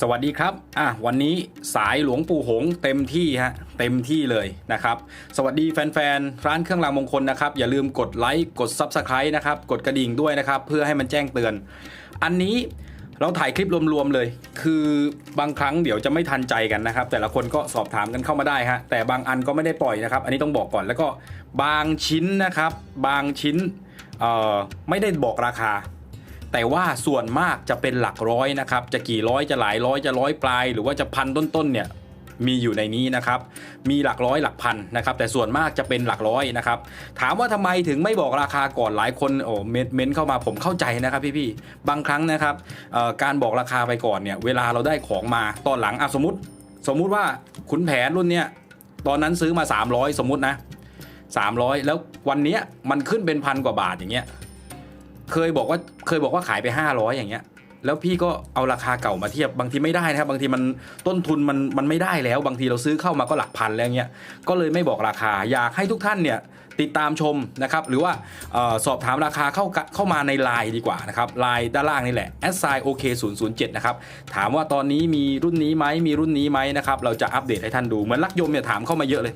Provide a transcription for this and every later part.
สวัสดีครับ อะ วันนี้สายหลวงปู่หงเต็มที่ฮะ เต็มที่เลยนะครับ สวัสดีแฟนๆ ร้านเครื่องรางมงคลนะครับ อย่าลืมกดไลค์ กด Subscribe นะครับ กดกระดิ่งด้วยนะครับ เพื่อให้มันแจ้งเตือน อันนี้เราถ่ายคลิปรวมๆเลย คือบางครั้งเดี๋ยวจะไม่ทันใจกันนะครับ แต่ละคนก็สอบถามกันเข้ามาได้ฮะ แต่บางอันก็ไม่ได้ปล่อยนะครับ อันนี้ต้องบอกก่อน แล้วก็บางชิ้นนะครับ บางชิ้น เอ่อ ไม่ได้บอกราคา แต่ว่าส่วนมากจะเป็นหลักร้อยนะครับ จะกี่ร้อยจะหลายร้อยจะร้อยปลาย หรือว่าจะพันต้นๆเนี่ยมีอยู่ในนี้นะครับ มีหลักร้อยหลักพันนะครับ แต่ส่วนมากจะเป็นหลักร้อยนะครับ ถามว่าทำไมถึงไม่บอกราคาก่อนหลายคนโอ้เมนเมนเข้ามาผมเข้าใจนะครับพี่ๆบางครั้งนะครับการบอกราคาไปก่อนเนี่ยเวลาเราได้ของมาตอนหลังอะสมมติ สมมุติว่าขุนแผนรุ่นเนี้ยตอนนั้นซื้อมา 300 สมมุตินะ300 แล้ววันเนี้ยมันขึ้นเป็นพันกว่าบาทอย่างเงี้ย เคยบอกว่าเคยบอกว่าขายไป 500 อย่างเงี้ย แล้วพี่ก็เอาราคาเก่ามาเทียบบางทีไม่ได้นะครับ บางทีมันต้นทุนมันมันไม่ได้แล้ว บางทีเราซื้อเข้ามาก็หลักพันแล้วเงี้ยก็เลยไม่บอกราคาอยากให้ทุกท่านเนี่ยติดตามชมนะครับ หรือว่าออสอบถามราคาเข้าเข้ามาในไลน์ดีกว่านะครับไลน์ด้านล่างนี่แหละ s i o k 0 0 7นะครับ ถามว่าตอนนี้มีรุ่นนี้ไหมมีรุ่นนี้ไหมนะครับ เราจะอัปเดตให้ท่านดู เหมือนลักยมเนี่ยถามเข้ามาเยอะเลย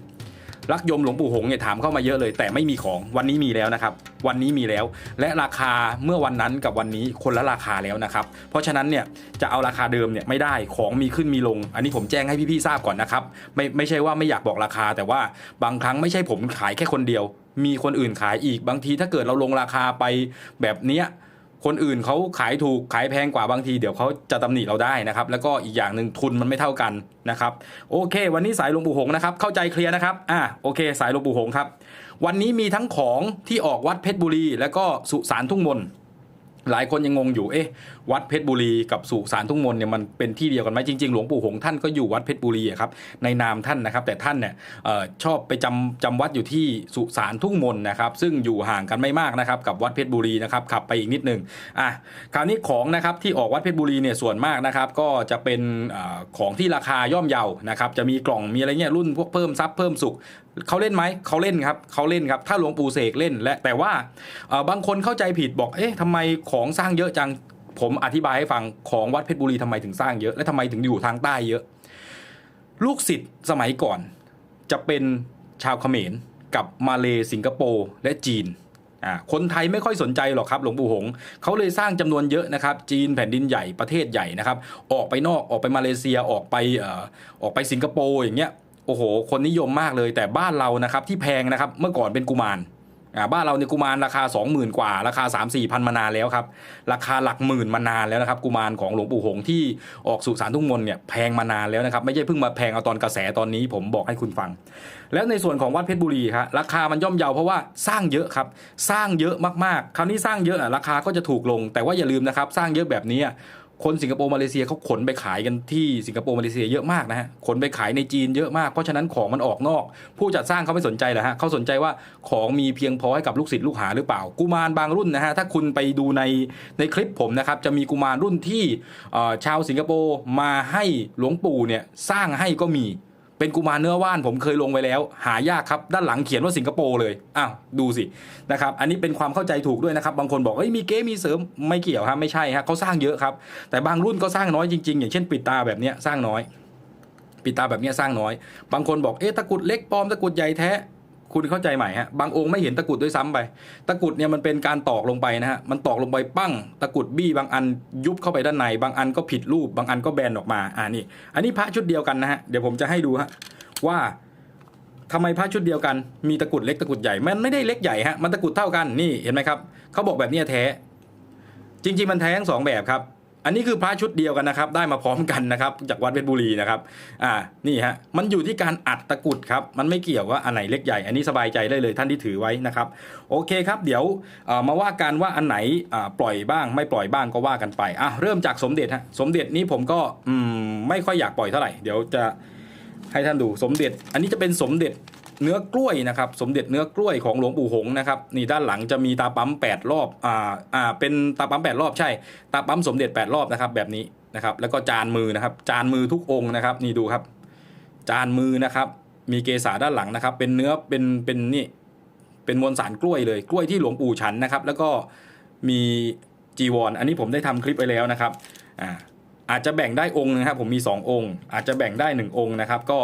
รักยมหลวงปู่หงเนี่ยถามเข้ามาเยอะเลย แต่ไม่มีของวันนี้มีแล้วนะครับ วันนี้มีแล้ว และราคาเมื่อวันนั้นกับวันนี้คนละราคาแล้วนะครับ เพราะฉะนั้นเนี่ยจะเอาราคาเดิมเนี่ยไม่ได้ของมีขึ้นมีลง อันนี้ผมแจ้งให้พี่ๆทราบก่อนนะครับ ไม่ไม่ใช่ว่าไม่อยากบอกราคา แต่ว่าบางครั้งไม่ใช่ผมขายแค่คนเดียว มีคนอื่นขายอีกบางทีถ้าเกิดเราลงราคาไปแบบเนี้ย คนอื่นเขาขายถูกขายแพงกว่าบางที เดี๋ยวเขาจะตำหนิเราได้นะครับ แล้วก็อีกอย่างหนึ่งทุนมันไม่เท่ากันนะครับ โอเค วันนี้สายหลวงปู่หงนะครับ เข้าใจเคลียร์นะครับอ่าโอเค สายหลวงปู่หงครับ วันนี้มีทั้งของที่ออกวัดเพชรบุรี แล้วก็สุสานทุ่งมนหลายคนยังงงอยู่เอ๊ะ วัดเพชรบุรีกับสุสานทุ่งมนเนี่ยมันเป็นที่เดียวกันไหมจริงๆ หลวงปู่หงส์ท่านก็อยู่วัดเพชรบุรีอะครับในนามท่านนะครับ แต่ท่านเนี่ยออชอบไปจำจำวัดอยู่ที่สุสานทุ่งมนนะครับ ซึ่งอยู่ห่างกันไม่มากนะครับกับวัดเพชรบุรีนะครับขับไปอีกนิดหนึงอะคราวนี้ของนะครับที่ออกวัดเพชรบุรีเนี่ยส่วนมากนะครับ ก็จะเป็นอาของที่ราคาย่อมเยานะครับจะมีกล่องมีอะไรเงี้ยรุ่นพวกเพิ่มซับเพิ่มสุขเขาเล่นไหมเขาเล่นครับเขาเล่นครับถ้าหลวงปู่เสกเล่นและแต่ว่าบางคนเข้าใจผิดบอกเอ๊ะทำไมของสร้างเยอะจัง ผมอธิบายให้ฟังของวัดเพชรบุรีทำไมถึงสร้างเยอะ และทำไมถึงอยู่ทางใต้เยอะ ลูกศิษย์สมัยก่อนจะเป็นชาวเขมรกับมาเลสิงคโปร์และจีนคนไทยไม่ค่อยสนใจหรอกครับ หลวงปู่หง เขาเลยสร้างจำนวนเยอะนะครับ จีนแผ่นดินใหญ่ประเทศใหญ่นะครับ ออกไปนอกออกไปมาเลเซียออกไปออกไปสิงคโปร์อย่างเงี้ยโอ้โห คนนิยมมากเลยแต่บ้านเรานะครับที่แพงนะครับเมื่อก่อนเป็นกุมาร บ้านเราเนี่ยกุมารราคา 20,000 กว่า ราคา 3 4พันมานานแล้วครับ ราคาหลักหมื่นมานานแล้วนะครับ กุมารของหลวงปู่หงที่ออกสู่สารทุ่งมนเนี่ยแพงมานานแล้วนะครับ ไม่ใช่เพิ่งมาแพงเอาตอนกระแสตอนนี้ผมบอกให้คุณฟัง แล้วในส่วนของวัดเพชรบุรีครับราคามันย่อมเยาเพราะว่าสร้างเยอะครับ สร้างเยอะมากๆ คราวนี้สร้างเยอะอะราคาก็จะถูกลง แต่ว่าอย่าลืมนะครับ สร้างเยอะแบบนี้ คนสิงคโปร์มาเลเซียเขาขนไปขายกันที่สิงคโปร์มาเลเซียเยอะมากนะฮะขนไปขายในจีนเยอะมากเพราะฉะนั้นของมันออกนอก ผู้จัดสร้างเขาไม่สนใจหรอฮะเขาสนใจว่าของมีเพียงพอให้กับลูกศิษย์ลูกหาหรือเปล่า กุมารบางรุ่นนะฮะถ้าคุณไปดูในในคลิปผมนะครับจะมีกุมารรุ่นที่ชาวสิงคโปร์มาให้หลวงปู่เนี่ยสร้างให้ก็มี เป็นกุมารเนื้อว่านผมเคยลงไปแล้ว หายากครับด้านหลังเขียนว่าสิงคโปร์เลยอ้าวดูสินะครับอันนี้เป็นความเข้าใจถูกด้วยนะครับ บางคนบอกเอ้ยมีเก๊มีเสริมไม่เกี่ยวฮะไม่ใช่ฮะเขาสร้างเยอะครับ แต่บางรุ่นก็สร้างน้อยจริงๆ อย่างเช่นปิดตาแบบนี้สร้างน้อย ปิดตาแบบนี้สร้างน้อย บางคนบอกเอ๊ะตะกุดเล็กปลอมตะกุดใหญ่แท้ คุณเข้าใจใหม่ฮะบางองค์ไม่เห็นตะกุดด้วยซ้ำไป ตะกุดเนี่ยมันเป็นการตอกลงไปนะฮะมันตอกลงไปปั้ง ตะกุดบี้บางอันยุบเข้าไปด้านใน บางอันก็ผิดรูป บางอันก็แบนออกมาอ่านี่ อันนี้พระชุดเดียวกันนะฮะเดี๋ยวผมจะให้ดูฮะว่าทำไมพระชุดเดียวกันมีตะกุดเล็กตะกุดใหญ่ มันไม่ได้เล็กใหญ่ฮะมันตะกุดเท่ากันนี่เห็นไหมครับเขาบอกแบบนี้แท้ จริง ๆ มันแท้ทั้งสองแบบครับ อันนี้คือพระชุดเดียวกันนะครับ ได้มาพร้อมกันนะครับ จากวัดเพชรบุรีนะครับ อ่า นี่ฮะ มันอยู่ที่การอัดตะกุดครับ มันไม่เกี่ยวว่าอันไหนเล็กใหญ่ อันนี้สบายใจได้เลยท่านที่ถือไว้นะครับ โอเคครับ เดี๋ยวมาว่ากันว่าอันไหนปล่อยบ้าง ไม่ปล่อยบ้างก็ว่ากันไป อะ เริ่มจากสมเด็จฮะ สมเด็จนี้ผมก็อืมไม่ค่อยอยากปล่อยเท่าไหร่ เดี๋ยวจะให้ท่านดู สมเด็จ อันนี้จะเป็นสมเด็จ เนื้อกล้วยนะครับสมเด็จเนื้อกล้วยของหลวงปู่หงนะครับนี่ด้านหลังจะมีตาปั๊ม 8 รอบอ่าอ่าเป็นตาปั๊ม 8 รอบใช่ ตาปั๊มสมเด็จ 8 รอบนะครับแบบนี้นะครับแล้วก็จานมือนะครับจานมือทุกองค์นะครับนี่ดูครับ จานมือนะครับมีเกษาด้านหลังนะครับ เป็นเนื้อเป็นเป็นนี่เป็นมวลสารกล้วยเลยกล้วยที่หลวงปู่ฉันนะครับ แล้วก็มีจีวรออันนี้ผมได้ทำคลิปไปแล้วนะครับอ่าอาจจะแบ่งได้องค์นะครับผมมี 2 องค์ อาจจะแบ่งได้ 1 องค์นะครับ ก็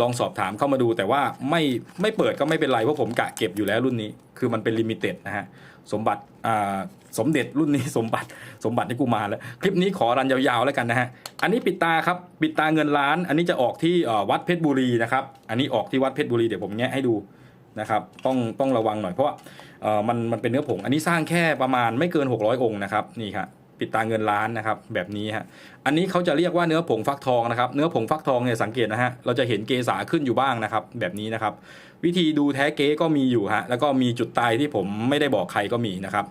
ลองสอบถามเข้ามาดูแต่ว่าไม่ไม่เปิดก็ไม่เป็นไรเพราะผมกะเก็บอยู่แล้วรุ่นนี้ คือมันเป็นลิมิเต็ดนะฮะสมบัติอ่าสมเด็จรุ่นนี้สมบัติสมบัติที่กูมาแล้ว คลิปนี้ขอรันยาวๆแล้วกันนะฮะ อันนี้ปิดตาครับ ปิดตาเงินล้าน อันนี้จะออกที่วัดเพชรบุรีนะครับ อันนี้ออกที่วัดเพชรบุรีเดี๋ยวผมแงะให้ดูนะครับ ต้องต้องระวังหน่อยเพราะว่าเออมันมันเป็นเนื้อผง อันนี้สร้างแค่ประมาณไม่เกิน 600 องค์นะครับนี่ครับ ปิดตาเงินล้านนะครับแบบนี้ฮะอันนี้เขาจะเรียกว่าเนื้อผงฟักทองนะครับเนื้อผงฟักทองเนี่ยสังเกตนะฮะเราจะเห็นเกสาขึ้นอยู่บ้างนะครับแบบนี้นะครับวิธีดูแท้เก๊ก็มีอยู่ฮะแล้วก็มีจุดตายที่ผมไม่ได้บอกใครก็มีนะครับ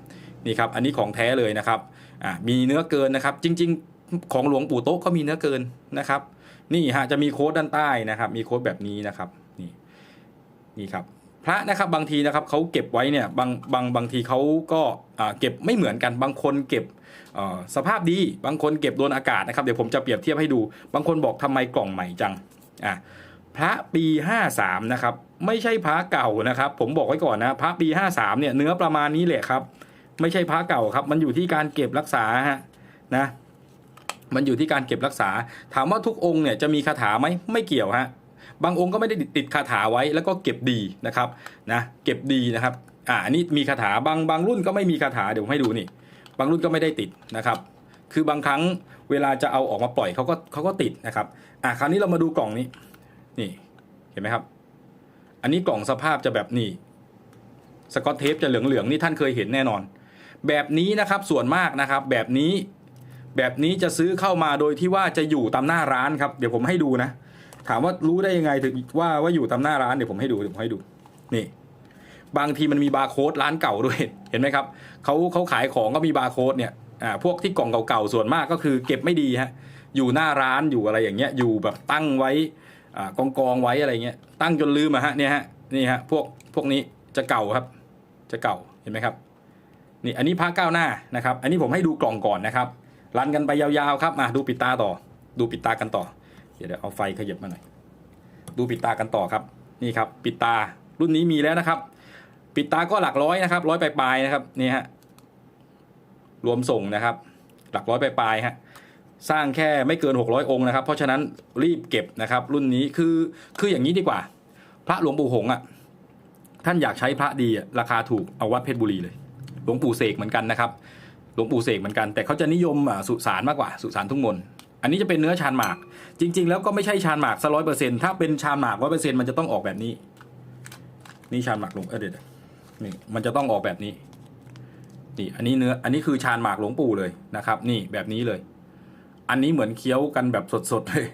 นี่ครับอันนี้ของแท้เลยนะครับอ่ามีเนื้อเกินนะครับ จริง ๆ ของหลวงปู่โต๊ะก็มีเนื้อเกินนะครับ นี่ฮะจะมีโค้ดด้านใต้นะครับ มีโค้ดแบบนี้นะครับนี่นี่ครับพระนะครับบางทีนะครับเขาเก็บไว้เนี่ยบางบางบางทีเขาก็อ่าเก็บไม่เหมือนกันบางคนเก็บ สภาพดีบางคนเก็บโดนอากาศนะครับเดี๋ยวผมจะเปรียบเทียบให้ดู บางคนบอกทำไมกล่องใหม่จังอะพระปี 53 นะครับ ไม่ใช่พระเก่านะครับ ผมบอกไว้ก่อนนะ พระปี 53 เนี่ยเนื้อประมาณนี้แหละครับ ไม่ใช่พระเก่าครับ มันอยู่ที่การเก็บรักษาฮะนะมันอยู่ที่การเก็บรักษา ถามว่าทุกองค์เนี่ยจะมีคาถาไหมไม่เกี่ยวฮะบางองค์ก็ไม่ได้ติดคาถาไว้แล้วก็เก็บดีนะครับนะเก็บดีนะครับอ่าอันนี้มีคาถาบางบางรุ่นก็ไม่มีคาถาเดี๋ยวให้ดูนี่ บางรุ่นก็ไม่ได้ติดนะครับ คือบางครั้งเวลาจะเอาออกมาปล่อยเขาก็เขาก็ติดนะครับอะคราวนี้เรามาดูกล่องนี้ นี่เห็นไหมครับ อันนี้กล่องสภาพจะแบบนี้สกอตเทปจะเหลืองๆนี่ท่านเคยเห็นแน่นอน แบบนี้นะครับส่วนมากนะครับ แบบนี้แบบนี้จะซื้อเข้ามาโดยที่ว่าจะอยู่ตามหน้าร้านครับเดี๋ยวผมให้ดูนะ ถามว่ารู้ได้ยังไงถึงว่าว่าอยู่ตามหน้าร้านเดี๋ยวผมให้ดูเดี๋ยวผมให้ดูนี่ บางทีมันมีบาร์โค้ดร้านเก่าด้วยเห็นไหมครับเขาเขาขายของก็มีบาร์โค้ดเนี่ยอ่าพวกที่กล่องเก่าๆส่วนมากก็คือเก็บไม่ดีฮะอยู่หน้าร้านอยู่อะไรอย่างเงี้ยอยู่แบบตั้งไว้อ่ากองกองไว้อะไรเงี้ยตั้งจนลืมอะฮะเนี่ยฮะนี่ฮะพวกพวกนี้จะเก่าครับ จะเก่าเห็นไหมครับนี่อันนี้พระก้าวหน้านะครับอันนี้ผมให้ดูกล่องก่อนนะครับรันกันไปยาวๆครับมาดูปิดตาต่อ ดูปิดตากันต่อ เดี๋ยวเอาไฟขยับมาหน่อยดูปิดตากันต่อครับนี่ครับปิดตารุ่นนี้มีแล้วนะครับ ปิดตาก็หลักร้อยนะครับร้อยปลายๆนะครับนี่ฮะรวมส่งนะครับ หลักร้อยปลายๆฮะสร้างแค่ไม่เกิน 600 องค์นะครับ เพราะฉะนั้นรีบเก็บนะครับ รุ่นนี้คือคืออย่างนี้ดีกว่า พระหลวงปู่หงส์อะท่านอยากใช้พระดีราคาถูกเอาวัดเพชรบุรีเลยหลวงปู่เสกเหมือนกันนะครับหลวงปู่เสกเหมือนกัน แต่เขาจะนิยมสุสานมากกว่าสุสานทุ่งมนอันนี้จะเป็นเนื้อชานหมาก จริง ๆ แล้วก็ไม่ใช่ชานหมากซะร้อยเปอร์เซ็นต์ถ้าเป็นชานหมากร้อยเปอร์เซ็นต์มันจะต้องออกแบบนี้ นี่ชานหมากหลวงเออเดี๋ยว นี่มันจะต้องออกแบบนี้ นี่อันนี้เนื้อ อันนี้คือชานหมากหลวงปู่เลยนะครับ นี่แบบนี้เลย อันนี้เหมือนเคี้ยวกันแบบสดๆเลย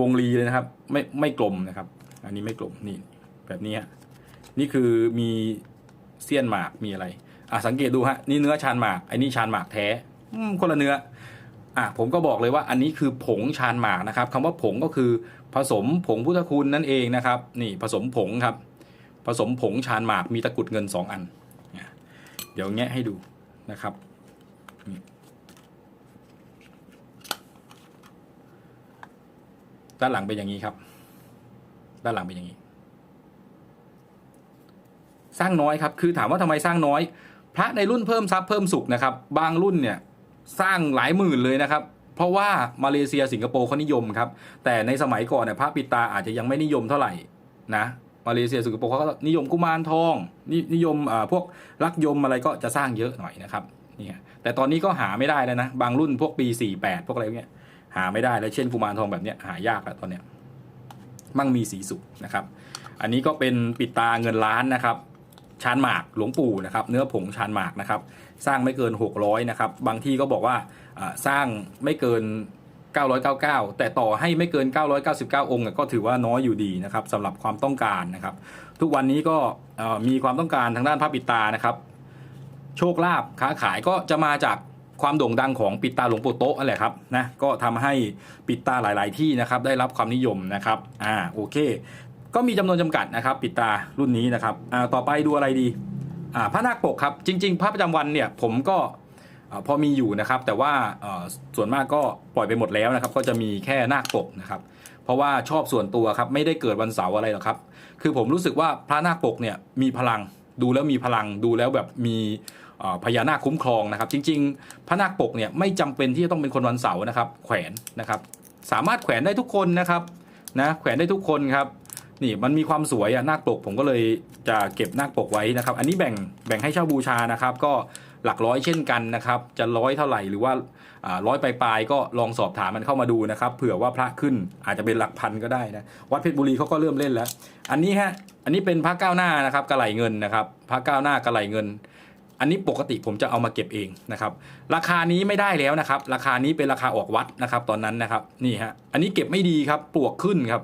วงรีเลยนะครับ ไม่ไม่กลมนะครับ อันนี้ไม่กลมนี่แบบนี้ฮะนี่คือมีเสี้ยนหมากมีอะไร อะสังเกตดูฮะนี่เนื้อชานหมากไอันนี้ชานหมากแท้คนละเนื้อ อะผมก็บอกเลยว่าอันนี้คือผงชานหมากนะครับคำว่าผงก็คือผสมผงพุทธคุณนั่นเองนะครับ นี่ผสมผงครับ ผสมผงชานหมากมีตะกรุดเงิน 2 อัน เดี๋ยวแงะให้ดูนะครับ ด้านหลังเป็นอย่างนี้ครับ ด้านหลังเป็นอย่างนี้ สร้างน้อยครับ คือถามว่าทำไมสร้างน้อย พระในรุ่นเพิ่มทรัพย์เพิ่มสุขนะครับ บางรุ่นเนี่ยสร้างหลายหมื่นเลยนะครับเพราะว่ามาเลเซียสิงคโปร์เขานิยมครับ แต่ในสมัยก่อนเนี่ยพระปิดตาอาจจะยังไม่นิยมเท่าไหร่นะ มาเลเซียสิงคโปร์เขาก็นิยมกุมารทองนนิยมพวกลักยมอะไรก็จะสร้างเยอะหน่อยนะครับนี่แต่ตอนนี้ก็หาไม่ได้แล้วนะ บางรุ่นพวกปี 48 พวกอะไรเงี้ยหาไม่ได้แล้วเช่นกุมารทองแบบเนี้ยหายากแล้วตอนเนี้ยมั่งมีสีสุขนะครับ อันนี้ก็เป็นปิดตาเงินล้านนะครับชานหมากหลวงปู่นะครับเนื้อผงชานหมากนะครับ สร้างไม่เกิน 600นะครับบางที่ก็บอกว่าสร้างไม่เกิน 999 แต่ต่อให้ไม่เกิน 999 องค์ก็ถือว่าน้อยอยู่ดีนะครับสำหรับความต้องการนะครับ ทุกวันนี้ก็มีความต้องการทางด้านพระปิดตานะครับ โชคลาภค้าขายก็จะมาจากความโด่งดังของปิดตาหลวงปู่โต๊ะนั่นแหละครับนะก็ทำให้ปิดตาหลาย ๆ ที่นะครับได้รับความนิยมนะครับอ่าโอเค ก็มีจำนวนจำกัดนะครับ ปิดตารุ่นนี้นะครับอ่าต่อไปดูอะไรดีอ่าพระนาคปกครับจริง ๆ พระประจำวันเนี่ยผมก็ พอมีอยู่นะครับ แต่ว่าส่วนมากก็ปล่อยไปหมดแล้วนะครับ ก็จะมีแค่นาคปกนะครับ เพราะว่าชอบส่วนตัวครับไม่ได้เกิดวันเสาร์อะไรหรอกครับ คือผมรู้สึกว่าพระนาคปกเนี่ยมีพลังดูแล้วมีพลังดูแล้วแบบมีพญานาคคุ้มครองนะครับ จริง ๆ พระนาคปกเนี่ยไม่จำเป็นที่จะต้องเป็นคนวันเสาร์นะครับ แขวนนะครับ สามารถแขวนได้ทุกคนนะครับนะแขวนได้ทุกคนครับนี่มันมีความสวยอะนาคปกผมก็เลยจะเก็บนาคปกไว้นะครับ อันนี้แบ่งแบ่งให้เช่าบูชานะครับ ก็ หลักร้อยเช่นกันนะครับ จะร้อยเท่าไหร่หรือว่าร้อยปลายๆก็ลองสอบถามมันเข้ามาดูนะครับ เผื่อว่าพระขึ้นอาจจะเป็นหลักพันก็ได้นะวัดเพชรบุรีเขาก็เริ่มเล่นแล้ว อันนี้ฮะอันนี้เป็นพระก้าวหน้านะครับกระไหลเงินนะครับพระก้าวหน้ากระไหลเงิน อันนี้ปกติผมจะเอามาเก็บเองนะครับ ราคานี้ไม่ได้แล้วนะครับ ราคานี้เป็นราคาออกวัดนะครับ ตอนนั้นนะครับนี่ฮะอันนี้เก็บไม่ดีครับปลวกขึ้นครับ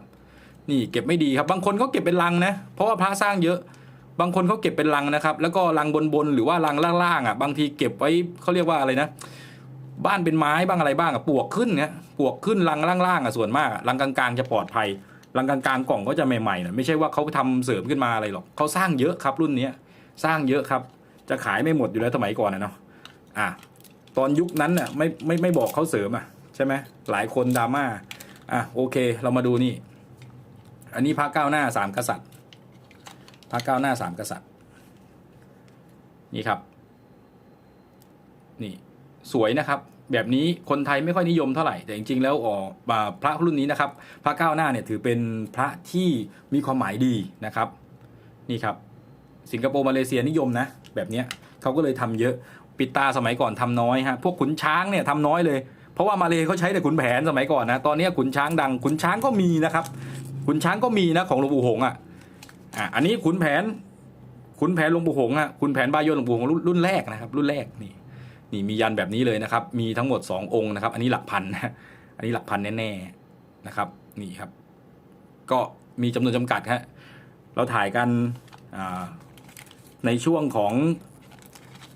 นี่เก็บไม่ดีครับบางคนเขาเก็บเป็นลังนะเพราะว่าพระสร้างเยอะ บางคนเขาเก็บเป็นลังนะครับ แล้วก็ลังบนๆหรือว่าลังล่างๆอะ บางทีเก็บไว้เขาเรียกว่าอะไรนะ บ้านเป็นไม้บ้างอะไรบ้างอะปลวกขึ้นเนี่ยปลวกขึ้นลังล่างๆอะส่วนมากลังกลางๆจะปลอดภัยลังกลางๆกล่องก็จะใหม่ๆนะไม่ใช่ว่าเขาทำเสริมขึ้นมาอะไรหรอกเขาสร้างเยอะครับรุ่นเนี้ยสร้างเยอะครับ จะขายไม่หมดอยู่แล้วสมัยก่อนนะเนาะอะตอนยุคนั้นน่ะไม่ไม่ไม่บอกเขาเสริมอะใช่ไหมหลายคนดราม่าอะโอเค เรามาดูนี่ อันนี้พระก้าวหน้าสามกษัตริย์ ระก้าวหน้าสามกษัตริย์ นี่ครับ นี่สวยนะครับ แบบนี้คนไทยไม่ค่อยนิยมเท่าไหร่ แต่จริงๆ แล้วอ๋อพระรุ่นนี้นะครับ พระก้าวหน้าเนี่ยถือเป็นพระที่มีความหมายดีนะครับ นี่ครับ สิงคโปร์มาเลเซียนิยมนะ แบบนี้เขาก็เลยทำเยอะปิดตาสมัยก่อนทำน้อยฮะพวกขุนช้างเนี่ยทำน้อยเลยเพราะว่ามาเลเขาใช้แต่ขุนแผนสมัยก่อนนะตอนนี้ขุนช้างดังขุนช้างก็มีนะครับขุนช้างก็มีนะของหลวงปู่หงส์อะ อะอันนี้ขุนแผนขุนแผนหลวงปู่หงส์อะขุนแผนบายนหลวงปู่หงรุ่นแรกนะครับ รุ่นแรกนี่นี่มียันแบบนี้เลยนะครับ มีทั้งหมด 2 องค์นะครับ อันนี้หลักพันนะอันนี้หลักพันแน่ๆนะครับ นี่ครับ ก็มีจำนวนจำกัดฮะเราถ่ายกันในช่วงของ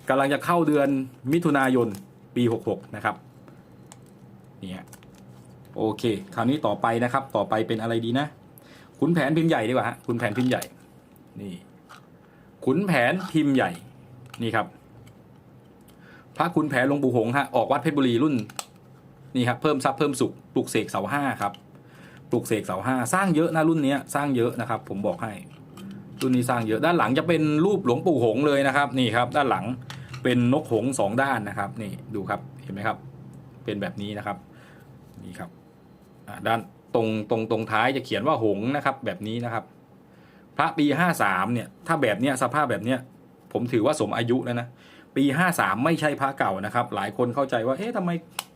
กำลังจะเข้าเดือนมิถุนายนปี 66 นะครับนี่ฮะโอเค คราวนี้ต่อไปนะครับ ต่อไปเป็นอะไรดีนะ ขุนแผนพิมพ์ใหญ่ดีกว่าฮะขุนแผนพิมพ์ใหญ่ นี่ ขุนแผนพิมพ์ใหญ่ นี่ครับ พระขุนแผนหลวงปู่หงฮะ ออกวัดเพชรบุรีรุ่น นี่ครับ เพิ่มทรัพย์เพิ่มสุข ปลุกเสกเสาห้าครับ ปลุกเสกเสาห้า สร้างเยอะนะรุ่นนี้สร้างเยอะนะครับ ผมบอกให้ รุ่นนี้สร้างเยอะ ด้านหลังจะเป็นรูปหลวงปู่หงเลยนะครับ นี่ครับ ด้านหลังเป็นนกหงส์สองด้านนะครับ นี่ดูครับ เห็นไหมครับ เป็นแบบนี้นะครับ นี่ครับด้าน ตรงตรงตรงท้ายจะเขียนว่าหงนะครับ แบบนี้นะครับ พระปีห้าสามเนี่ยถ้าแบบเนี้ยสภาพแบบเนี้ยผมถือว่าสมอายุแล้วนะปีห้าสามไม่ใช่พระเก่านะครับ หลายคนเข้าใจว่าเอ๊ะทำไม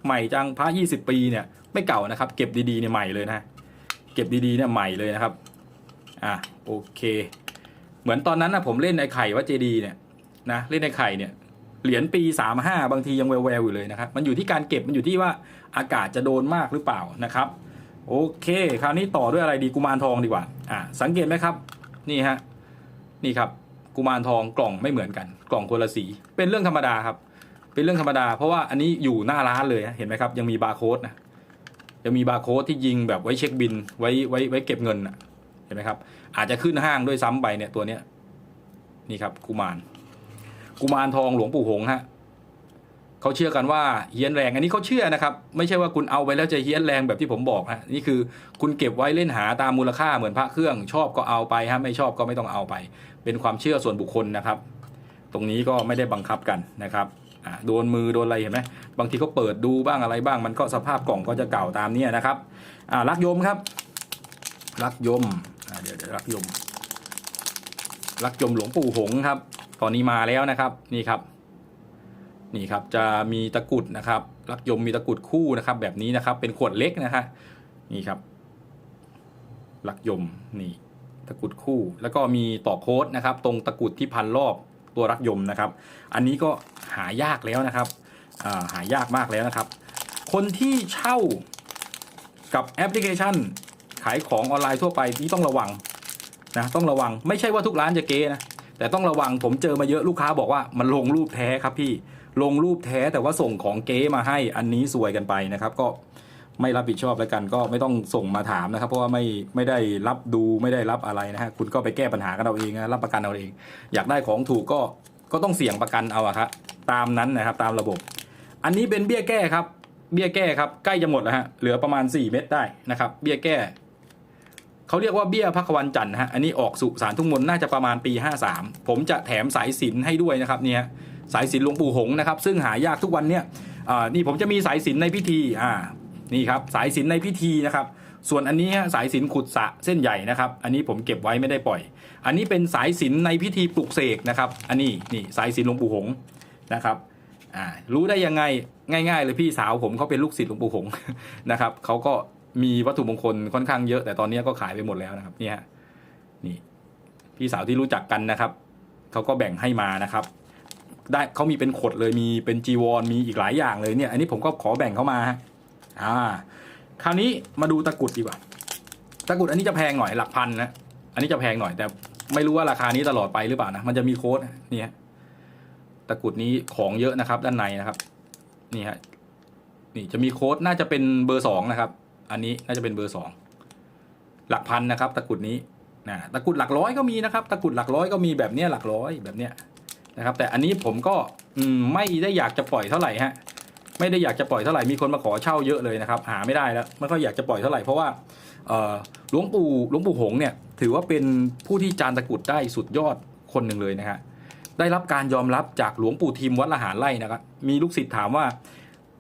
ใหม่จังพระยี่สิบปีเนี่ยไม่เก่านะครับ เก็บดีๆเนี่ยใหม่เลยนะเก็บดีๆเนี่ยใหม่เลยนะครับอะโอเค เหมือนตอนนั้นนะผมเล่นในไข่วัดเจดีเนี่ยนะเล่นในไข่เนี่ยเหรียญปีสามห้าบางทียังแววๆอยู่เลยนะครับ มันอยู่ที่การเก็บมันอยู่ที่ว่าอากาศจะโดนมากหรือเปล่านะครับ โอเค คราวนี้ต่อด้วยอะไรดีกุมารทองดีกว่า อะสังเกตไหมครับ นี่ฮะ นี่ครับ กุมารทองกล่องไม่เหมือนกัน กล่องคนละสี เป็นเรื่องธรรมดาครับ เป็นเรื่องธรรมดา เพราะว่าอันนี้อยู่หน้าร้านเลยเห็นไหมครับ ยังมีบาร์โค้ดนะ ยังมีบาร์โค้ดที่ยิงแบบไว้เช็คบิน ไว้ไว้ไว้เก็บเงินนะเห็นไหมครับ อาจจะขึ้นห้างด้วยซ้ำไปเนี่ยตัวเนี้ย นี่ครับ กุมาร กุมารทองหลวงปู่หงฮะ เขาเชื่อกันว่าเฮี้ยนแรง อันนี้เขาเชื่อนะครับ ไม่ใช่ว่าคุณเอาไปแล้วจะเฮี้ยนแรงแบบที่ผมบอกฮะนี่คือคุณเก็บไว้เล่นหาตามมูลค่าเหมือนพระเครื่อง ชอบก็เอาไปฮะไม่ชอบก็ไม่ต้องเอาไป เป็นความเชื่อส่วนบุคคลนะครับ ตรงนี้ก็ไม่ได้บังคับกันนะครับอ่าโดนมือโดนอะไรเห็นไหมบางทีเขาเปิดดูบ้างอะไรบ้าง มันก็สภาพกล่องก็จะเก่าตามนี้นะครับอ่ารักยมครับ รักยมเดี๋ยวเดี๋ยวรักยม รักยมหลวงปู่หงครับ ตอนนี้มาแล้วนะครับนี่ครับ นี่ครับจะมีตะกุดนะครับรักยมมีตะกุดคู่นะครับ แบบนี้นะครับเป็นขวดเล็กนะฮะนี่ครับรักยมนี่ตะกุดคู่ แล้วก็มีต่อโค้ดนะครับ ตรงตะกุดที่พันรอบตัวรักยมนะครับ อันนี้ก็หายากแล้วนะครับาหายากมากแล้วนะครับ คนที่เช่ากับแอปพลิเคชัน ขายของออนไลน์ทั่วไปที่ต้องระวังนะต้องระวังไม่ใช่ว่าทุกร้านจะเก๊นะแต่ต้องระวังผมเจอมาเยอะลูกค้าบอกว่ามันลงรูปแท้ครับพี่ ลงรูปแท้แต่ว่าส่งของเก๊มาให้อันนี้ซวยกันไปนะครับ ก็ไม่รับผิดชอบแล้วกัน ก็ไม่ต้องส่งมาถามนะครับ เพราะว่าไม่ไม่ได้รับดูไม่ได้รับอะไรนะฮะคุณก็ไปแก้ปัญหากันเอาเองนะรับประกันเอาเอง อยากได้ของถูกก็ก็ต้องเสี่ยงประกันเอาอะครับตามนั้นนะครับตามระบบ อันนี้เป็นเบี้ยแก้ครับ เบี้ยแก้ครับใกล้จะหมดแล้วฮะเหลือประมาณ 4 เม็ดได้นะครับ เบี้ยแก้เขาเรียกว่าเบี้ยพักวันจันทร์ฮะอันนี้ออกสุสารทุ่งมนน่าจะประมาณปี 53 ผมจะแถมสายสินให้ด้วยนะครับเนี่ย สายสิญจนหลวงปู่หงนะครับ ซึ่งหายากทุกวันเนี่ยนี่ผมจะมีสายสิญจนในพิธีอ่านี่ครับสายสิญจนในพิธีนะครับ ส่วนอันนี้สายสิญจนขุดสะเส้นใหญ่นะครับ อันนี้ผมเก็บไว้ไม่ได้ปล่อย อันนี้เป็นสายสิญจนในพิธีปลุกเสกนะครับ อันนี้นี่สายสิญจนหลวงปู่หงนะครับอ่ารู้ได้ยังไงง่าย ๆ เลยพี่สาวผมเขาเป็นลูกศิษย์หลวงปู่หงนะครับเขาก็มีวัตถุมงคลค่อนข้างเยอะ แต่ตอนนี้ก็ขายไปหมดแล้วนะครับเนี่ยนี่พี่สาวที่รู้จักกันนะครับเขาก็แบ่งให้มานะครับ ได้เขามีเป็นขดเลยมีเป็นจีวรมีอีกหลายอย่างเลยเนี่ย อันนี้ผมก็ขอแบ่งเขามาฮะอ่า คราวนี้มาดูตะกรุดดีกว่า ตะกรุดอันนี้จะแพงหน่อยหลักพันนะอันนี้จะแพงหน่อย แต่ไม่รู้ว่าราคานี้ตลอดไปหรือเปล่านะมันจะมีโค้ดนี่ฮะตะกรุดนี้ของเยอะนะครับ ด้านในนะครับ นี่ฮะนี่จะมีโค้ดน่าจะเป็นเบอร์สองนะครับ อันนี้น่าจะเป็นเบอร์สองหลักพันนะครับ ตะกรุดนี้นะตะกรุดหลักร้อยก็มีนะครับ ตะกรุดหลักร้อยก็มีแบบเนี้ยหลักร้อยแบบเนี้ย นะครับ แต่อันนี้ผมก็ไม่ได้อยากจะปล่อยเท่าไหร่ฮะไม่ได้อยากจะปล่อยเท่าไหร่มีคนมาขอเช่าเยอะเลยนะครับ หาไม่ได้แล้วไม่ค่อยอยากจะปล่อยเท่าไหร่เพราะว่าหลวงปู่หลวงปู่หงเนี่ยถือว่าเป็นผู้ที่จานตะกุดได้สุดยอดคนหนึ่งเลยนะฮะได้รับการยอมรับจากหลวงปู่ทิมวัดละหารไร่นะครับมีลูกศิษย์ถามว่า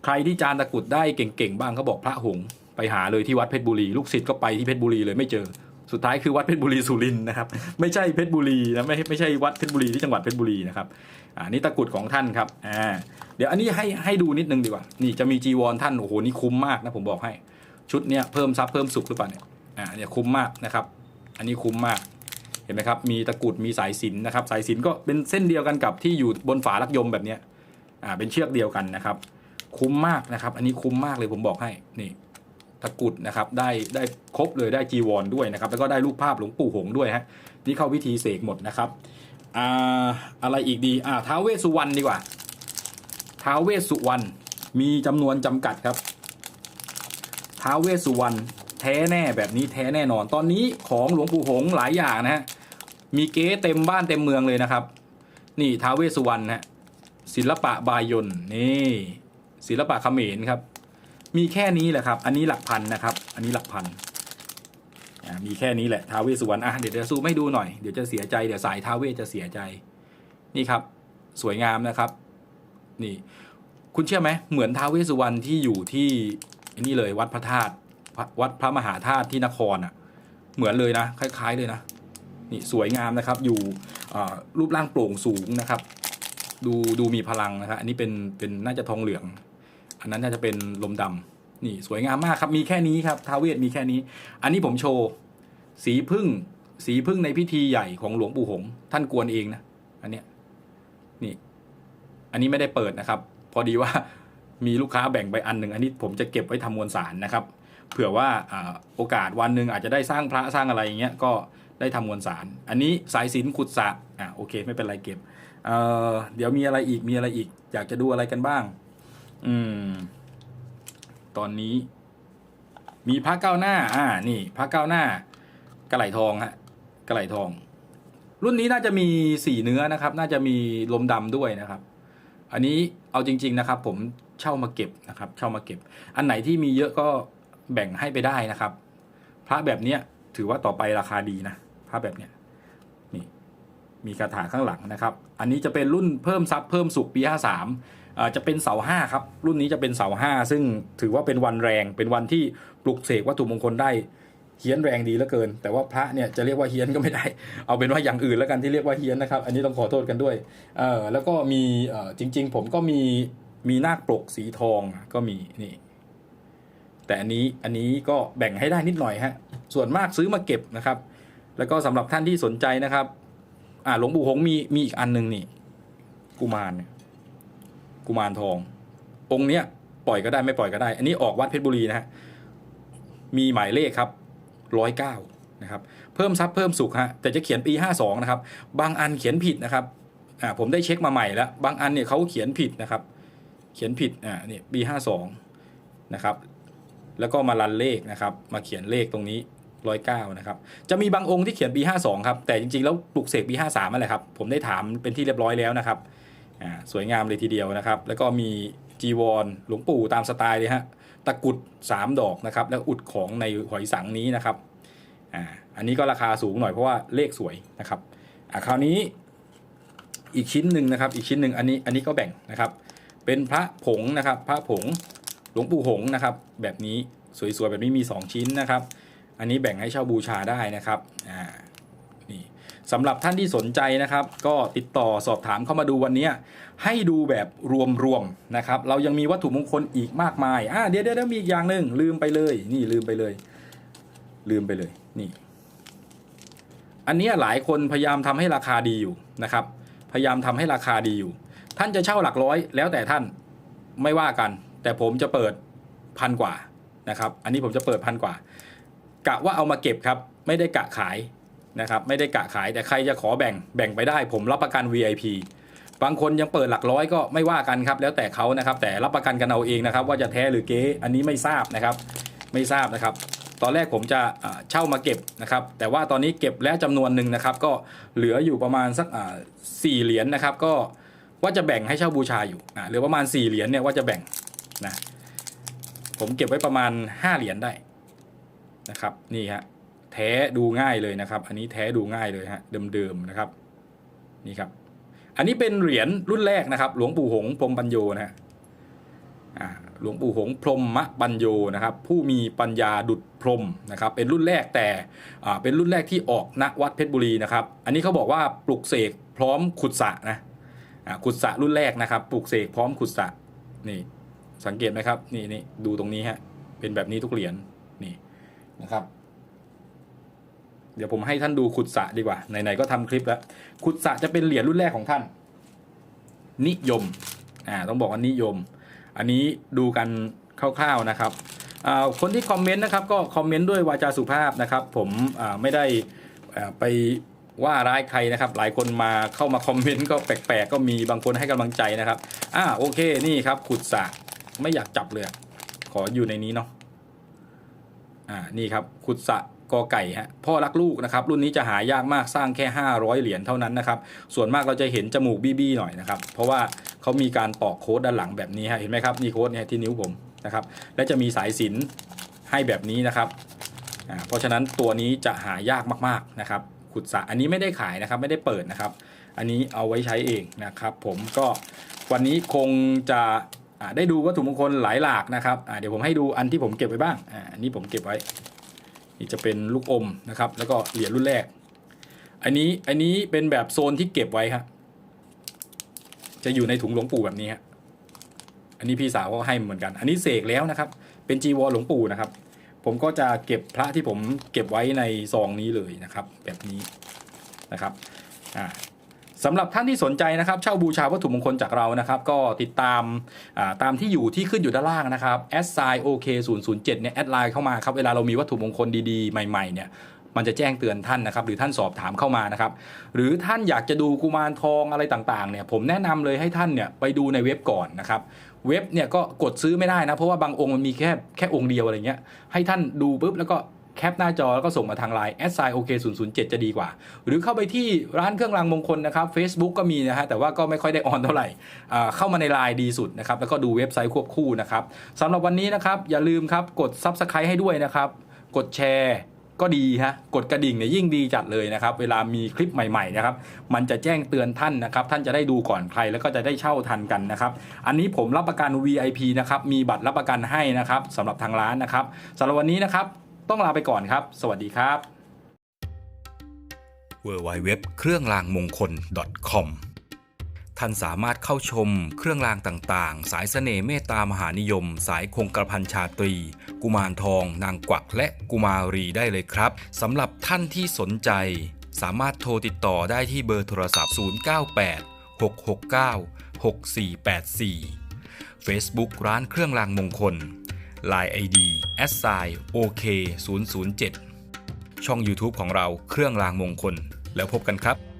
ใครที่จานตะกุดได้เก่งๆบ้างเขาบอกพระหงไปหาเลยที่วัดเพชรบุรี ลูกศิษย์ก็ไปที่เพชรบุรีเลยไม่เจอ สุดท้ายคือวัดเพชรบุรีสุรินนะครับ ไม่ใช่เพชรบุรีนะไม่ไม่ใช่วัดเพชรบุรีที่จังหวัดเพชรบุรีนะครับอ่านี่ตะกรุดของท่านครับอ่าเดี๋ยวอันนี้ให้ให้ดูนิดนึงดีกว่านี่จะมีจีวรท่านโอ้โหนี่คุ้มมากนะผมบอกให้ ชุดเนี้ยเพิ่มซับเพิ่มสุขหรือเปล่าเนี่ยอ่าเนี่ยคุ้มมากนะครับ อันนี้คุ้มมากเห็นไหมครับมีตะกรุดมีสายสินนะครับ สายสินก็เป็นเส้นเดียวกันกับที่อยู่บนฝาลักยมแบบเนี้ยอ่าเป็นเชือกเดียวกันนะครับ คุ้มมากนะครับ อันนี้คุ้มมากเลยผมบอกให้นี่ ตะกุดนะครับได้ได้ครบเลยได้จีวรด้วยนะครับ แล้วก็ได้รูปภาพหลวงปู่หงด้วยฮะนี่เข้าวิธีเสกหมดนะครับอ่าอะไรอีกดีอ่าท้าวเวสสุวรรณดีกว่าท้าวเวสสุวรรณมีจำนวนจำกัดครับท้าวเวสสุวรรณแท้แน่แบบนี้แท้แน่นอน ตอนนี้ของหลวงปู่หงหลายอย่างนะฮะมีเก๊เต็มบ้านเต็มเมืองเลยนะครับ นี่ท้าวเวสสุวรรณฮะศิลปะบายนนี่ศิลปะเขมรครับ มีแค่นี้แหละครับ อันนี้หลักพันนะครับ อันนี้หลักพันมีแค่นี้แหละท้าวเวสสุวรรณอะเดี๋ยวจะซูมให้ดูหน่อยเดี๋ยวจะเสียใจเดี๋ยวสายท้าวเวสจะเสียใจ นี่ครับ สวยงามนะครับ นี่ คุณเชื่อไหมเหมือนท้าวเวสสุวรรณที่อยู่ที่นี่เลยวัดพระธาตุวัดพระมหาธาตุที่นครอะ เหมือนเลยนะ คล้าย ๆเลยนะนี่สวยงามนะครับ อยู่รูปร่างโปร่งสูงนะครับ ดูดูมีพลังนะครับ อันนี้เป็นเป็นน่าจะทองเหลือง อันนั้นน่าจะเป็นลมดำนี่สวยงามมากครับ มีแค่นี้ครับท้าเวสมีแค่นี้ อันนี้ผมโชว์สีพึ่งสีพึ่งในพิธีใหญ่ของหลวงปู่หงส์ท่านกวนเองนะอันเนี้ยนี่ อันนี้ไม่ได้เปิดนะครับ พอดีว่ามีลูกค้าแบ่งไปอันหนึ่งอันนี้ผมจะเก็บไว้ทำมวลสารนะครับ เผื่อว่าอโอกาสวันหนึ่งอาจจะได้สร้างพระสร้างอะไรอย่างเงี้ยก็ได้ทำมวลสาร อันนี้สายสิญจนขุดสะอะโอเค ไม่เป็นไรเก็บเอ่อเดี๋ยวมีอะไรอีกมีอะไรอีก อยากจะดูอะไรกันบ้าง อืม ตอนนี้ มีพระเก้าหน้า อ่า นี่พระเก้าหน้ากระไหลทองฮะกระไหลทอง รุ่นนี้น่าจะมีสี่เนื้อนะครับ น่าจะมีลมดำด้วยนะครับ อันนี้เอาจริง ๆ นะครับ ผมเช่ามาเก็บนะครับ เช่ามาเก็บ อันไหนที่มีเยอะก็แบ่งให้ไปได้นะครับ พระแบบเนี้ย ถือว่าต่อไปราคาดีนะพระแบบเนี้ยนี่ มีคาถาข้างหลังนะครับ อันนี้จะเป็นรุ่นเพิ่มซับเพิ่มสุขปี53อ่าม จะเป็นเสาห้าครับ รุ่นนี้จะเป็นเสาห้าซึ่งถือว่าเป็นวันแรงเป็นวันที่ปลุกเสกวัตถุมงคลได้เฮี้ยนแรงดีเหลือเกิน แต่ว่าพระเนี่ยจะเรียกว่าเฮี้ยนก็ไม่ได้ เอาเป็นว่าอย่างอื่นแล้วกันที่เรียกว่าเฮี้ยนนะครับ อันนี้ต้องขอโทษกันด้วยเออแล้วก็มีเออจริง ๆ ผมก็มีมีนาคปลกสีทองก็มีนี่แต่อันนี้อันนี้ก็แบ่งให้ได้นิดหน่อยฮะส่วนมากซื้อมาเก็บนะครับ แล้วก็สำหรับท่านที่สนใจนะครับอ่าหลวงปู่หงมีมีอีกอันหนึ่งนี่กุมารเนี่ย กุมารทอง องค์เนี้ยปล่อยก็ได้ไม่ปล่อยก็ได้ อันนี้ออกวัดเพชรบุรีนะฮะมีหมายเลขครับร้อยเก้านะครับเพิ่มทรัพย์เพิ่มสุขฮะแต่จะเขียนปีห้าสองนะครับ บางอันเขียนผิดนะครับอ่าผมได้เช็คมาใหม่แล้ว บางอันเนี่ยเขาเขียนผิดนะครับ เขียนผิดอ่านี่ปีห้าสองนะครับ แล้วก็มารันเลขนะครับ มาเขียนเลขตรงนี้ร้อยเก้านะครับ จะมีบางองค์ที่เขียนปีห้าสองครับ แต่จริงๆ แล้วปลุกเสกปีห้าสามอะไรครับ ผมได้ถามเป็นที่เรียบร้อยแล้วนะครับ อ่าสวยงามเลยทีเดียวนะครับ แล้วก็มีจีวรหลวงปู่ตามสไตล์เลยฮะตะกรุดสามดอกนะครับ แล้วอุดของในหอยสังนี้นะครับอ่าอันนี้ก็ราคาสูงหน่อยเพราะว่าเลขสวยนะครับอ่าคราวนี้อีกชิ้นหนึ่งนะครับ อีกชิ้นหนึ่งอันนี้อันนี้ก็แบ่งนะครับ เป็นพระผงนะครับ พระผงหลวงปู่หงนะครับ แบบนี้สวยๆแบบนี้มี 2 ชิ้นนะครับ อันนี้แบ่งให้เช่าบูชาได้นะครับอ่า สำหรับท่านที่สนใจนะครับ ก็ติดต่อสอบถามเข้ามาดูวันนี้ให้ดูแบบรวมๆนะครับ เรายังมีวัตถุมงคลอีกมากมายอ่าเดี๋ยวเดี๋ยวมีอีกอย่างหนึ่งลืมไปเลย นี่ลืมไปเลย ลืมไปเลยนี่ อันนี้หลายคนพยายามทำให้ราคาดีอยู่นะครับ พยายามทำให้ราคาดีอยู่ ท่านจะเช่าหลักร้อย แล้วแต่ท่านไม่ว่ากัน แต่ผมจะเปิดพันกว่านะครับ อันนี้ผมจะเปิดพันกว่ากะว่าเอามาเก็บครับ ไม่ได้กะขาย นะครับไม่ได้กะขายแต่ใครจะขอแบ่งแบ่งไปได้ ผมรับประกัน VIP บางคนยังเปิดหลักร้อยก็ไม่ว่ากันครับ แล้วแต่เขานะครับ แต่รับประกันกันเอาเองนะครับ ว่าจะแท้หรือเก๊อันนี้ไม่ทราบนะครับ ไม่ทราบนะครับ ตอนแรกผมจะเช่ามาเก็บนะครับ แต่ว่าตอนนี้เก็บแล้วจำนวนหนึ่งนะครับ ก็เหลืออยู่ประมาณสักสี่เหรียญนะครับ ก็ว่าจะแบ่งให้เช่าบูชาอยู่เหลือประมาณสี่เหรียญเนี่ยว่าจะแบ่งนะผมเก็บไว้ประมาณห้าเหรียญได้นะครับ นี่ฮะ แท้ดูง่ายเลยนะครับ อันนี้แท้ดูง่ายเลยฮะเดิมๆนะครับนี่ครับ อันนี้เป็นเหรียญรุ่นแรกนะครับ หลวงปู่หงพรมปัญโยนะฮะอ่าหลวงปู่หงพรหมปัญโยนะครับ ผู้มีปัญญาดุจพรหมนะครับ เป็นรุ่นแรกแต่อ่าเป็นรุ่นแรกที่ออกณวัดเพชรบุรีนะครับ อันนี้เขาบอกว่าปลุกเสกพร้อมขุดสะนะอ่าขุดสะรุ่นแรกนะครับ ปลุกเสกพร้อมขุดสะนี่สังเกตไหมครับนี่นี่ดูตรงนี้ฮะเป็นแบบนี้ทุกเหรียญนี่นะครับ เดี๋ยวผมให้ท่านดูขุดสะดีกว่าไหนๆก็ทำคลิปแล้ว ขุดสะจะเป็นเหรียญรุ่นแรกของท่าน นิยมอ่าต้องบอกว่านิยม อันนี้ดูกันคร่าวๆนะครับอ่าคนที่คอมเมนต์นะครับก็คอมเมนต์ด้วยวาจาสุภาพนะครับ ผมอ่าไม่ได้อ่าไปว่าร้ายใครนะครับ หลายคนมาเข้ามาคอมเมนต์ก็แปลกๆ ก็มีบางคนให้กำลังใจนะครับอ่าโอเคนี่ครับขุดสะไม่อยากจับเลย ขออยู่ในนี้เนาะอ่านี่ครับขุดสะ กอไก่ฮะพ่อรักลูกนะครับรุ่นนี้จะหายากมากสร้างแค่ 500 เหรียญเท่านั้นนะครับส่วนมากเราจะเห็นจมูกบี้ๆหน่อยนะครับเพราะว่าเขามีการตอกโค้ดด้านหลังแบบนี้ฮะเห็นไหมครับนี่โค้ดเนี่ยที่นิ้วผมนะครับและจะมีสายสินให้แบบนี้นะครับเพราะฉะนั้นตัวนี้จะหายากมากๆนะครับขุดสระอันนี้ไม่ได้ขายนะครับไม่ได้เปิดนะครับ อันนี้เอาไว้ใช้เองนะครับผมก็วันนี้คงจะได้ดูวัตถุมงคลหลายหลากนะครับเดี๋ยวผมให้ดูอันที่ผมเก็บไว้บ้างอันนี้ผมเก็บไว้ นี่จะเป็นลูกอมนะครับ แล้วก็เหรียญรุ่นแรก อันนี้อันนี้เป็นแบบโซนที่เก็บไว้ครับจะอยู่ในถุงหลวงปู่แบบนี้ฮะอันนี้พี่สาวก็ให้เหมือนกัน อันนี้เสกแล้วนะครับ เป็นจีวรหลวงปู่นะครับ ผมก็จะเก็บพระที่ผมเก็บไว้ในซองนี้เลยนะครับ แบบนี้นะครับ อ่า สำหรับท่านที่สนใจนะครับ เช่าบูชาวัตถุมงคลจากเรานะครับ ก็ติดตามาตามที่อยู่ที่ขึ้นอยู่ด้านล่างนะครับ s i o k 0 0 7เนี่ยแอดไลน์เข้ามาครับเวลาเรามีวัตถุมงคลดีๆ ใหม่ๆเนี่ยมันจะแจ้งเตือนท่านนะครับ หรือท่านสอบถามเข้ามานะครับ หรือท่านอยากจะดูกุมารทองอะไรต่างๆเนี่ยผมแนะนำเลยให้ท่านเนี่ยไปดูในเว็บก่อนนะครับ เว็บเนี่ยก็กดซื้อไม่ได้นะ เพราะว่าบางองค์มันมีแค่แค่องค์เดียวอะไรเงี้ยให้ท่านดูปุ๊บแล้วก็ แคปหน้าจอแล้วก็ส่งมาทางไลน์ s i o k 0 0 7จะดีกว่า หรือเข้าไปที่ร้านเครื่องรางมงคลนะครับ Facebook ก็มีนะฮะแต่ว่าก็ไม่ค่อยได้ออนเท่าไหร่เข้ามาในไลน์ดีสุดนะครับ แล้วก็ดูเว็บไซต์ควบคู่นะครับสำหรับวันนี้นะครับ อย่าลืมครับกด Subscribe ให้ด้วยนะครับ กดแชร์ก็ดีฮะกดกระดิ่งเนี่ยยิ่งดีจัดเลยนะครับ เวลามีคลิปใหม่ๆนะครับมันจะแจ้งเตือนท่านนะครับ ท่านจะได้ดูก่อนใครแล้วก็จะได้เช่าทันกันนะครับ อันนี้ผมรับประกัน VIP นะครับมีบัตรรับประกันให้นะครับสำหรับทางร้านนะครับสำหรับวันนี้นะครับ ต้องลาไปก่อนครับ สวัสดีครับ w w w เครื่องรางมงคล .com ท่านสามารถเข้าชมเครื่องรางต่างๆ สายเสน่ห์เมตตามหานิยม สายคงกระพันชาตรี กุมารทอง นางกวักและกุมารีได้เลยครับสำหรับท่านที่สนใจ สามารถโทรติดต่อได้ที่เบอร์โทรศัพท์ 098 669 6484 Facebook ร้านเครื่องรางมงคล Line ID s i OK 007ช่อง YouTube ของเราเครื่องรางมงคล แล้วพบกันครับ